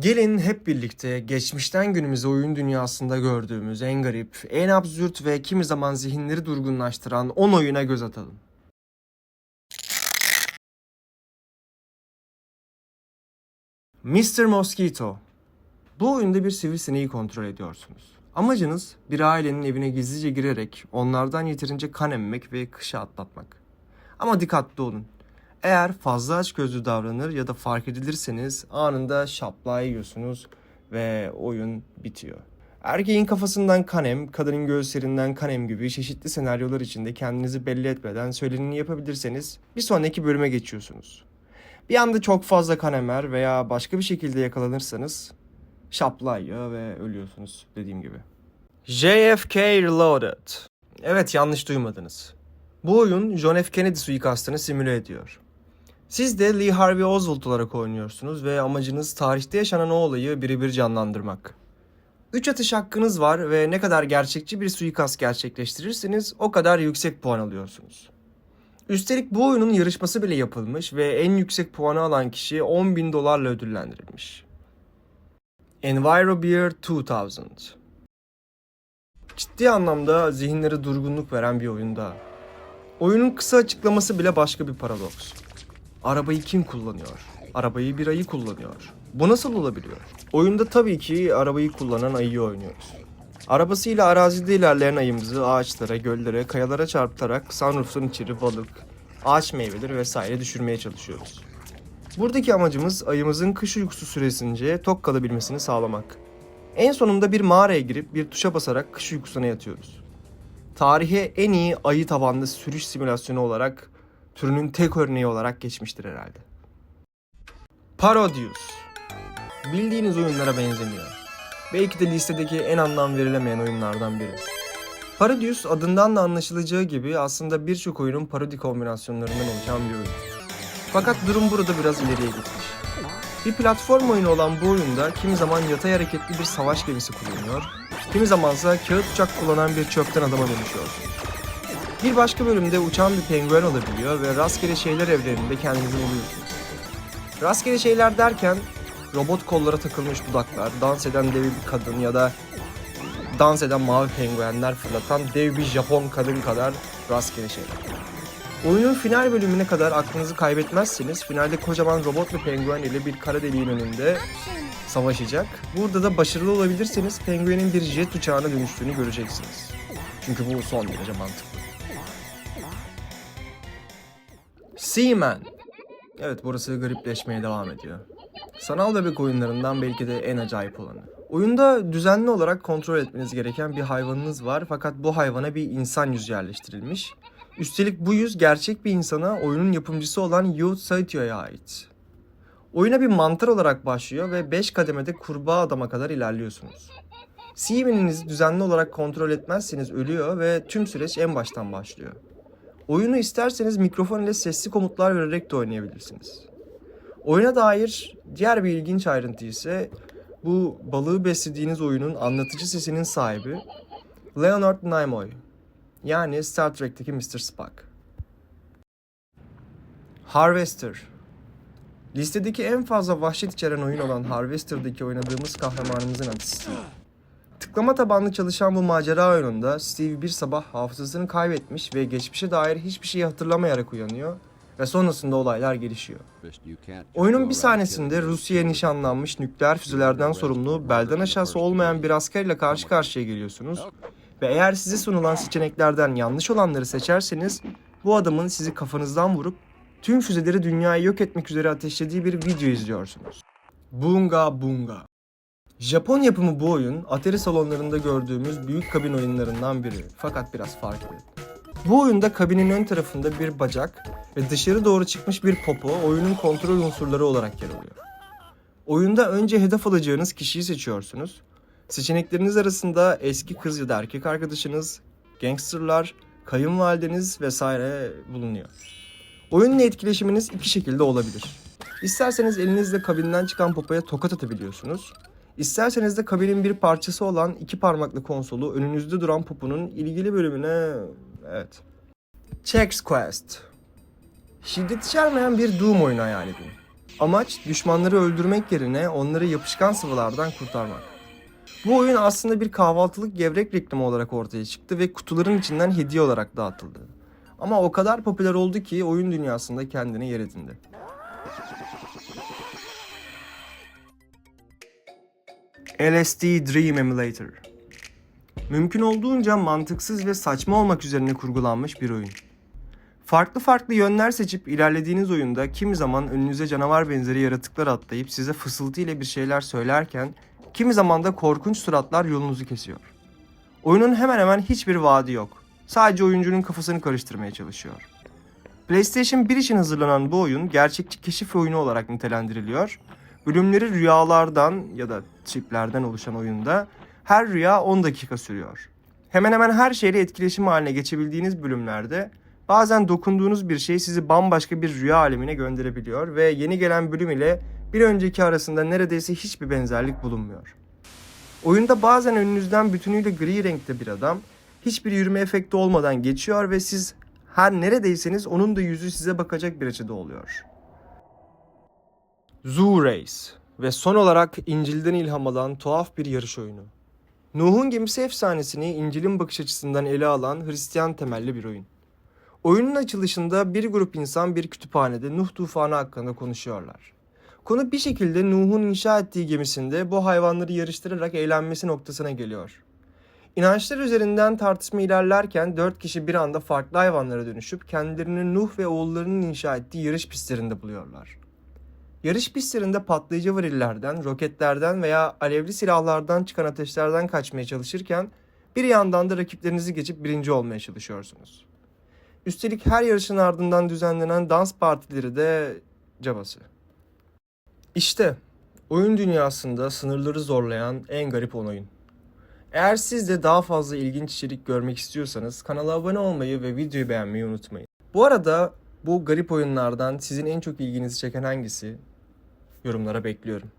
Gelin hep birlikte geçmişten günümüze oyun dünyasında gördüğümüz en garip, en absürt ve kimi zaman zihinleri durgunlaştıran 10 oyuna göz atalım. Mr. Mosquito Bu oyunda bir sivrisineği kontrol ediyorsunuz. Amacınız bir ailenin evine gizlice girerek onlardan yeterince kan emmek ve kışı atlatmak. Ama dikkatli olun. Eğer fazla açgözlü davranır ya da fark edilirseniz anında şaplağı yiyorsunuz ve oyun bitiyor. Erkeğin kafasından kanem, kadının göğüslerinden kanem gibi çeşitli senaryolar içinde kendinizi belli etmeden söyleneni yapabilirseniz bir sonraki bölüme geçiyorsunuz. Bir anda çok fazla kanemer veya başka bir şekilde yakalanırsanız şaplağı yiyor ve ölüyorsunuz dediğim gibi. JFK Reloaded. Evet yanlış duymadınız. Bu oyun John F. Kennedy suikastını simüle ediyor. Siz de Lee Harvey Oswald olarak oynuyorsunuz ve amacınız tarihte yaşanan o olayı birebir canlandırmak. 3 atış hakkınız var ve ne kadar gerçekçi bir suikast gerçekleştirirseniz o kadar yüksek puan alıyorsunuz. Üstelik bu oyunun yarışması bile yapılmış ve en yüksek puanı alan kişi 10 bin dolarla ödüllendirilmiş. EnviroBeer 2000 Ciddi anlamda zihinlere durgunluk veren bir oyun daha. Oyunun kısa açıklaması bile başka bir paradoks. Arabayı kim kullanıyor? Arabayı bir ayı kullanıyor. Bu nasıl olabiliyor? Oyunda tabii ki arabayı kullanan ayıyı oynuyoruz. Arabasıyla arazide ilerleyen ayımızı ağaçlara, göllere, kayalara çarpıtarak sunroof'un içeri balık, ağaç meyveleri vesaire düşürmeye çalışıyoruz. Buradaki amacımız ayımızın kış uykusu süresince tok kalabilmesini sağlamak. En sonunda bir mağaraya girip bir tuşa basarak kış uykusuna yatıyoruz. Tarihe en iyi ayı tabanlı sürüş simülasyonu olarak türünün tek örneği olarak geçmiştir herhalde. Parodius. Bildiğiniz oyunlara benzemiyor. Belki de listedeki en anlam verilemeyen oyunlardan biri. Parodius adından da anlaşılacağı gibi aslında birçok oyunun parodi kombinasyonlarından oluşan bir oyun. Fakat durum burada biraz ileriye gitmiş. Bir platform oyunu olan bu oyunda kimi zaman yatay hareketli bir savaş gemisi kullanıyor, kimi zamansa kağıt uçak kullanan bir çöpten adama dönüşüyorsunuz. Bir başka bölümde uçan bir penguen olabiliyor ve rastgele şeyler evreninde kendinizi buluyorsunuz. Rastgele şeyler derken robot kollara takılmış dudaklar, dans eden dev bir kadın ya da dans eden mavi penguenler fırlatan dev bir Japon kadın kadar rastgele şeyler. Oyunun final bölümüne kadar aklınızı kaybetmezseniz finalde kocaman robot ve penguen ile bir kara deliğin önünde savaşacak. Burada da başarılı olabilirseniz penguenin bir jet uçağına dönüştüğünü göreceksiniz. Çünkü bu son derece mantıklı. Seaman. Evet burası garipleşmeye devam ediyor. Sanal bebek oyunlarından belki de en acayip olanı. Oyunda düzenli olarak kontrol etmeniz gereken bir hayvanınız var fakat bu hayvana bir insan yüzü yerleştirilmiş. Üstelik bu yüz gerçek bir insana oyunun yapımcısı olan Yu Saitio'ya ait. Oyuna bir mantar olarak başlıyor ve 5 kademede kurbağa adama kadar ilerliyorsunuz. Seaman'inizi düzenli olarak kontrol etmezseniz ölüyor ve tüm süreç en baştan başlıyor. Oyunu isterseniz mikrofon ile sesli komutlar vererek de oynayabilirsiniz. Oyuna dair diğer bir ilginç ayrıntı ise bu balığı beslediğiniz oyunun anlatıcı sesinin sahibi Leonard Nimoy. Yani Star Trek'teki Mr. Spock. Harvester. Listedeki en fazla vahşet içeren oyun olan Harvester'daki oynadığımız kahramanımızın adı Steve. Tıklama tabanlı çalışan bu macera oyununda Steve bir sabah hafızasını kaybetmiş ve geçmişe dair hiçbir şeyi hatırlamayarak uyanıyor ve sonrasında olaylar gelişiyor. Oyunun bir sahnesinde Rusya'ya nişanlanmış nükleer füzelerden sorumlu belden aşağısı olmayan bir askerle karşı karşıya geliyorsunuz ve eğer size sunulan seçeneklerden yanlış olanları seçerseniz bu adamın sizi kafanızdan vurup tüm füzeleri dünyayı yok etmek üzere ateşlediği bir video izliyorsunuz. Bunga Bunga. Japon yapımı bu oyun Atari salonlarında gördüğümüz büyük kabin oyunlarından biri fakat biraz farklı. Bu oyunda kabinin ön tarafında bir bacak ve dışarı doğru çıkmış bir popo oyunun kontrol unsurları olarak yer alıyor. Oyunda önce hedef alacağınız kişiyi seçiyorsunuz. Seçenekleriniz arasında eski kız ya da erkek arkadaşınız, gangsterlar, kayınvalideniz vesaire bulunuyor. Oyunla etkileşiminiz iki şekilde olabilir. İsterseniz elinizle kabinden çıkan popoya tokat atabiliyorsunuz. İsterseniz de kabinin bir parçası olan iki parmaklı konsolu önünüzde duran popunun ilgili bölümüne... Evet. Chex Quest. Şiddet içermeyen bir Doom oyunu hayal edin. Amaç düşmanları öldürmek yerine onları yapışkan sıvılardan kurtarmak. Bu oyun aslında bir kahvaltılık gevrek reklamı olarak ortaya çıktı ve kutuların içinden hediye olarak dağıtıldı. Ama o kadar popüler oldu ki oyun dünyasında kendine yer edindi. LSD Dream Emulator Mümkün olduğunca mantıksız ve saçma olmak üzerine kurgulanmış bir oyun. Farklı farklı yönler seçip ilerlediğiniz oyunda kimi zaman önünüze canavar benzeri yaratıklar atlayıp size fısıltı ile bir şeyler söylerken kimi zaman da korkunç suratlar yolunuzu kesiyor. Oyunun hemen hemen hiçbir vaadi yok. Sadece oyuncunun kafasını karıştırmaya çalışıyor. PlayStation 1 için hazırlanan bu oyun gerçekçi keşif oyunu olarak nitelendiriliyor. Bölümleri rüyalardan ya da çiplerden oluşan oyunda her rüya 10 dakika sürüyor. Hemen hemen her şeyle etkileşim haline geçebildiğiniz bölümlerde bazen dokunduğunuz bir şey sizi bambaşka bir rüya alemine gönderebiliyor ve yeni gelen bölüm ile bir önceki arasında neredeyse hiçbir benzerlik bulunmuyor. Oyunda bazen önünüzden bütünüyle gri renkte bir adam hiçbir yürüme efekti olmadan geçiyor ve siz her neredeyseniz onun da yüzü size bakacak bir açıda oluyor. Zoo Race ve son olarak İncil'den ilham alan tuhaf bir yarış oyunu. Nuh'un gemisi efsanesini İncil'in bakış açısından ele alan Hristiyan temelli bir oyun. Oyunun açılışında bir grup insan bir kütüphanede Nuh tufanı hakkında konuşuyorlar. Konu bir şekilde Nuh'un inşa ettiği gemisinde bu hayvanları yarıştırarak eğlenmesi noktasına geliyor. İnançlar üzerinden tartışma ilerlerken dört kişi bir anda farklı hayvanlara dönüşüp kendilerini Nuh ve oğullarının inşa ettiği yarış pistlerinde buluyorlar. Yarış pistlerinde patlayıcı varillerden, roketlerden veya alevli silahlardan çıkan ateşlerden kaçmaya çalışırken bir yandan da rakiplerinizi geçip birinci olmaya çalışıyorsunuz. Üstelik her yarışın ardından düzenlenen dans partileri de cabası. İşte oyun dünyasında sınırları zorlayan en garip 10 oyun. Eğer siz de daha fazla ilginç içerik görmek istiyorsanız kanala abone olmayı ve videoyu beğenmeyi unutmayın. Bu arada bu garip oyunlardan sizin en çok ilginizi çeken hangisi? Yorumlara bekliyorum.